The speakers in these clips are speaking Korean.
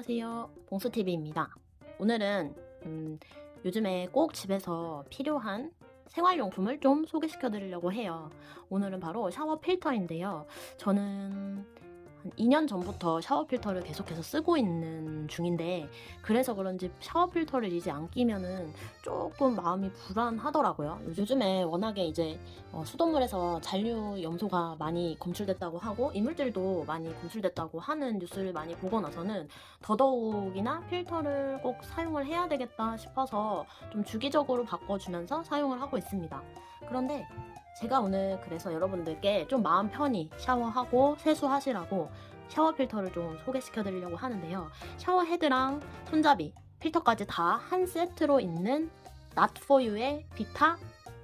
안녕하세요. 봉수TV입니다. 오늘은 음, 요즘에 꼭 집에서 필요한 생활용품을 좀 소개시켜 드리려고 해요. 오늘은 바로 샤워 필터인데요. 저는 한 2년 전부터 샤워 필터를 계속해서 쓰고 있는 중인데 그래서 그런지 샤워 필터를 이제 안 끼면은 조금 마음이 불안하더라고요 요즘에 워낙에 이제 어, 수돗물에서 잔류 염소가 많이 검출됐다고 하고 이물질도 많이 검출됐다고 하는 뉴스를 많이 보고 나서는 더더욱이나 필터를 꼭 사용을 해야 되겠다 싶어서 좀 주기적으로 바꿔주면서 사용을 하고 있습니다. 그런데 제가 오늘 그래서 여러분들께 좀 마음 편히 샤워하고 세수하시라고 샤워 필터를 좀 소개시켜 드리려고 하는데요. 샤워 헤드랑 손잡이, 필터까지 다 한 세트로 있는 Not For You의 비타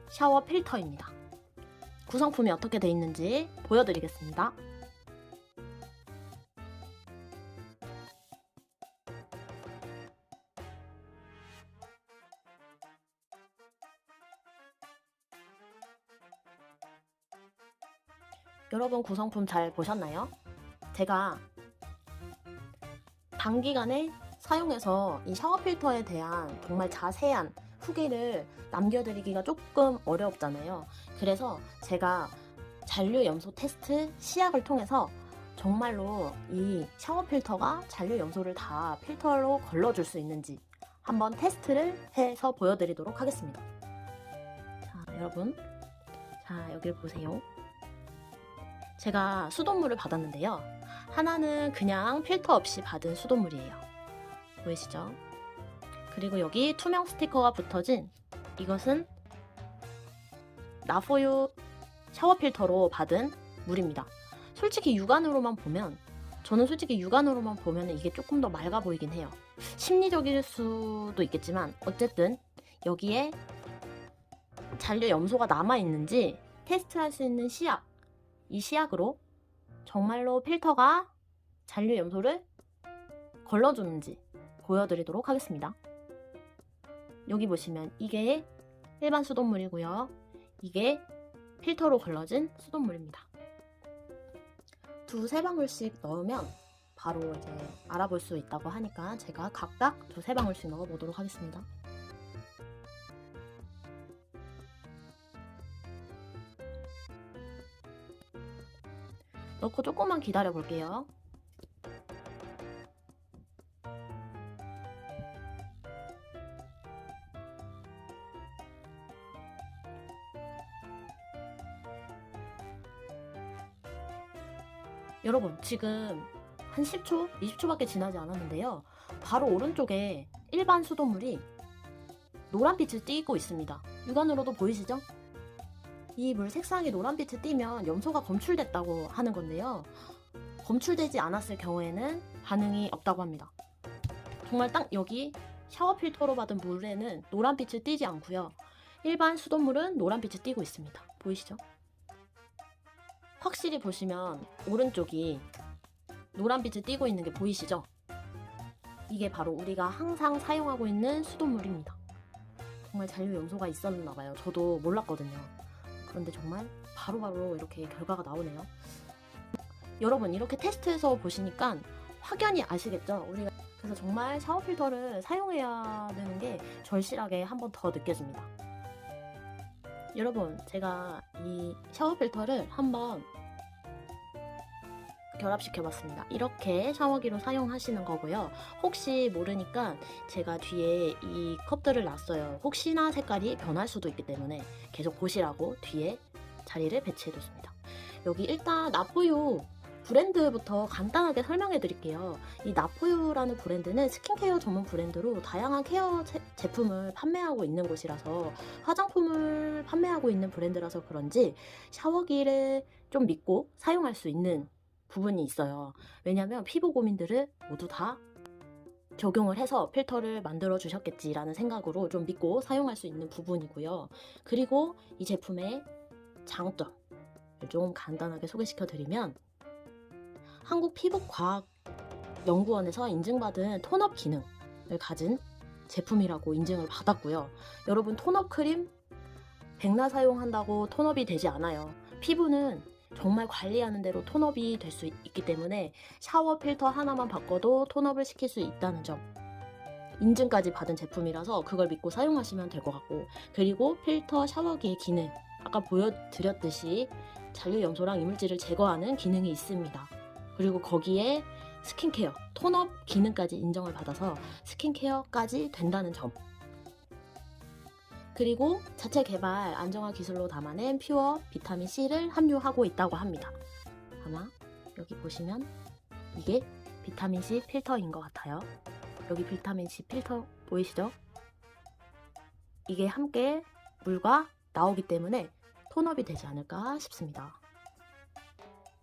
샤워 필터입니다. 구성품이 어떻게 돼 있는지 보여드리겠습니다. 여러분 구성품 잘 보셨나요? 제가 단기간에 사용해서 이 샤워 필터에 대한 정말 자세한 후기를 남겨드리기가 조금 어렵잖아요. 그래서 제가 잔류 염소 테스트 시약을 통해서 정말로 이 샤워 필터가 잔류 염소를 다 필터로 걸러줄 수 있는지 한번 테스트를 해서 보여드리도록 하겠습니다. 자, 여러분. 자, 여길 보세요. 제가 수돗물을 받았는데요. 하나는 그냥 필터 없이 받은 수돗물이에요. 보이시죠? 그리고 여기 투명 스티커가 붙어진 이것은 나포유 샤워 필터로 받은 물입니다. 솔직히 육안으로만 보면 저는 솔직히 육안으로만 보면 이게 조금 더 맑아 보이긴 해요. 심리적일 수도 있겠지만 어쨌든 여기에 잔류 염소가 남아 있는지 테스트할 수 있는 시약 이 시약으로 정말로 필터가 잔류 염소를 걸러주는지 보여드리도록 하겠습니다. 여기 보시면 이게 일반 수돗물이고요. 이게 필터로 걸러진 수돗물입니다. 두 세 방울씩 넣으면 바로 이제 알아볼 수 있다고 하니까 제가 각각 두 세 방울씩 넣어보도록 하겠습니다. 넣고 조금만 기다려 볼게요. 여러분, 지금 한 10초, 20초밖에 지나지 않았는데요. 바로 오른쪽에 일반 수돗물이 노란빛을 띠고 있습니다. 육안으로도 보이시죠? 이 물 색상이 노란빛을 띠면 염소가 검출됐다고 하는 건데요. 검출되지 않았을 경우에는 반응이 없다고 합니다. 정말 딱 여기 샤워 필터로 받은 물에는 노란빛을 띠지 않고요. 일반 수돗물은 노란빛을 띠고 있습니다. 보이시죠? 확실히 보시면 오른쪽이 노란빛을 띠고 있는 게 보이시죠? 이게 바로 우리가 항상 사용하고 있는 수돗물입니다. 정말 잔류 염소가 있었나 봐요. 저도 몰랐거든요. 그런데 정말 바로 바로 이렇게 결과가 나오네요. 여러분 이렇게 테스트해서 보시니까 확연히 아시겠죠? 우리가 그래서 정말 샤워 필터를 사용해야 되는 게 절실하게 한 번 더 느껴집니다. 여러분 제가 이 샤워 필터를 한번 결합시켜 봤습니다. 이렇게 샤워기로 사용하시는 거고요. 혹시 모르니까 제가 뒤에 이 컵들을 놨어요. 혹시나 색깔이 변할 수도 있기 때문에 계속 보시라고 뒤에 자리를 배치해 뒀습니다. 여기 일단 나포유 브랜드부터 간단하게 설명해 드릴게요. 이 나포유라는 브랜드는 스킨케어 전문 브랜드로 다양한 케어 제, 제품을 판매하고 있는 곳이라서 화장품을 판매하고 있는 브랜드라서 그런지 샤워기를 좀 믿고 사용할 수 있는 부분이 있어요. 왜냐면 피부 고민들을 모두 다 적용을 해서 필터를 만들어 주셨겠지라는 생각으로 좀 믿고 사용할 수 있는 부분이고요. 그리고 이 제품의 장점을 좀 간단하게 소개시켜 드리면 한국 피부과학 연구원에서 인증받은 톤업 기능을 가진 제품이라고 인증을 받았고요. 여러분 톤업 크림 백날 사용한다고 톤업이 되지 않아요. 피부는 정말 관리하는 대로 톤업이 될 수 있기 때문에 샤워 필터 하나만 바꿔도 톤업을 시킬 수 있다는 점. 인증까지 받은 제품이라서 그걸 믿고 사용하시면 될 것 같고 그리고 필터 샤워기의 기능 아까 보여드렸듯이 잔류 염소랑 이물질을 제거하는 기능이 있습니다. 그리고 거기에 스킨케어, 톤업 기능까지 인정을 받아서 스킨케어까지 된다는 점. 그리고 자체 개발 안정화 기술로 담아낸 퓨어 비타민 C를 함유하고 있다고 합니다. 아마 여기 보시면 이게 비타민 C 필터인 것 같아요. 여기 비타민 C 필터 보이시죠? 이게 함께 물과 나오기 때문에 톤업이 되지 않을까 싶습니다.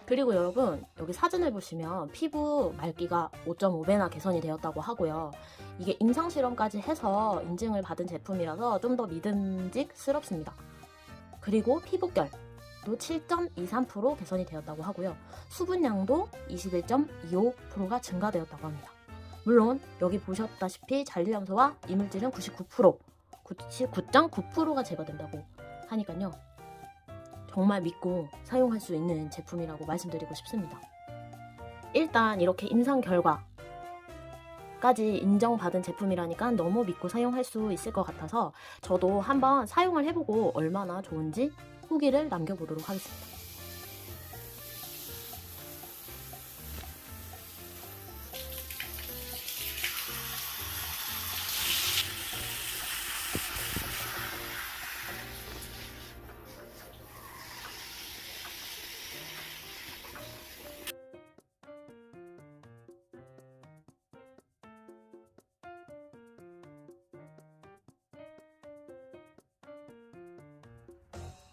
그리고 여러분 여기 사진을 보시면 피부 맑기가 5.5배나 개선이 되었다고 하고요. 이게 임상 실험까지 해서 인증을 받은 제품이라서 좀 더 믿음직스럽습니다. 그리고 피부결 도 7.23% 개선이 되었다고 하고요. 수분량도 21.25%가 증가되었다고 합니다. 물론 여기 보셨다시피 잔류염소와 이물질은 99%, 99.9%가 제거된다고 하니까요. 정말 믿고 사용할 수 있는 제품이라고 말씀드리고 싶습니다. 일단 이렇게 임상 결과 까지 인정받은 제품이라니까 너무 믿고 사용할 수 있을 것 같아서 저도 한번 사용을 해보고 얼마나 좋은지 후기를 남겨보도록 하겠습니다.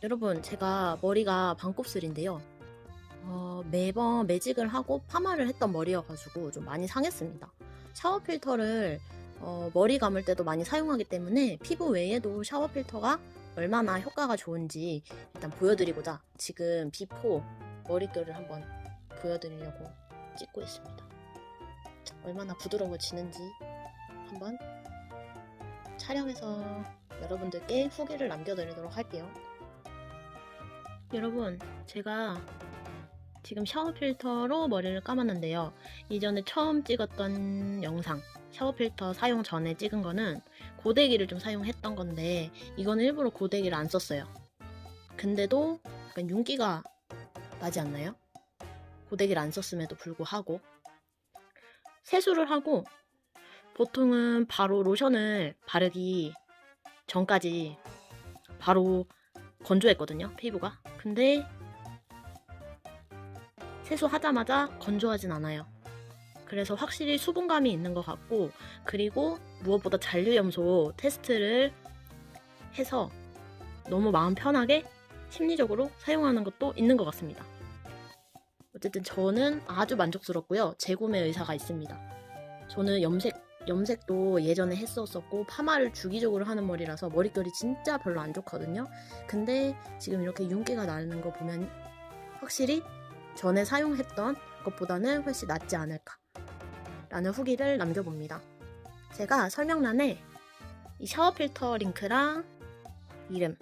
여러분, 제가 머리가 반곱슬인데요. 어, 매번 매직을 하고 파마를 했던 머리여가지고 좀 많이 상했습니다. 샤워 필터를 어, 머리 감을 때도 많이 사용하기 때문에 피부 외에도 샤워 필터가 얼마나 효과가 좋은지 일단 보여드리고자 지금 비포 머릿결을 한번 보여드리려고 찍고 있습니다. 얼마나 부드러워지는지 한번 촬영해서 여러분들께 후기를 남겨드리도록 할게요. 여러분, 제가 지금 샤워 필터로 머리를 감았는데요. 이전에 처음 찍었던 영상, 샤워 필터 사용 전에 찍은 거는 고데기를 좀 사용했던 건데, 이건 일부러 고데기를 안 썼어요. 근데도 약간 윤기가 나지 않나요? 고데기를 안 썼음에도 불구하고. 세수를 하고, 보통은 바로 로션을 바르기 전까지 바로 건조했거든요, 피부가. 근데 세수하자마자 건조하진 않아요. 그래서 확실히 수분감이 있는 것 같고, 그리고 무엇보다 잔류염소 테스트를 해서 너무 마음 편하게 심리적으로 사용하는 것도 있는 것 같습니다. 어쨌든 저는 아주 만족스럽고요. 재구매 의사가 있습니다. 저는 염색, 염색도 예전에 했었었고, 파마를 주기적으로 하는 머리라서 머릿결이 진짜 별로 안 좋거든요. 근데 지금 이렇게 윤기가 나는 거 보면 확실히 전에 사용했던 것보다는 훨씬 낫지 않을까 라는 후기를 남겨봅니다. 제가 설명란에 이 샤워 필터 링크랑 이름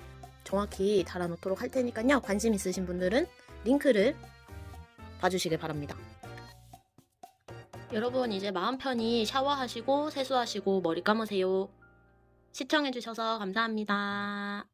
정확히 달아놓도록 할 테니까요. 관심 있으신 분들은 링크를 봐주시길 바랍니다. 여러분 이제 마음 편히 샤워하시고 세수하시고 머리 감으세요. 시청해주셔서 감사합니다.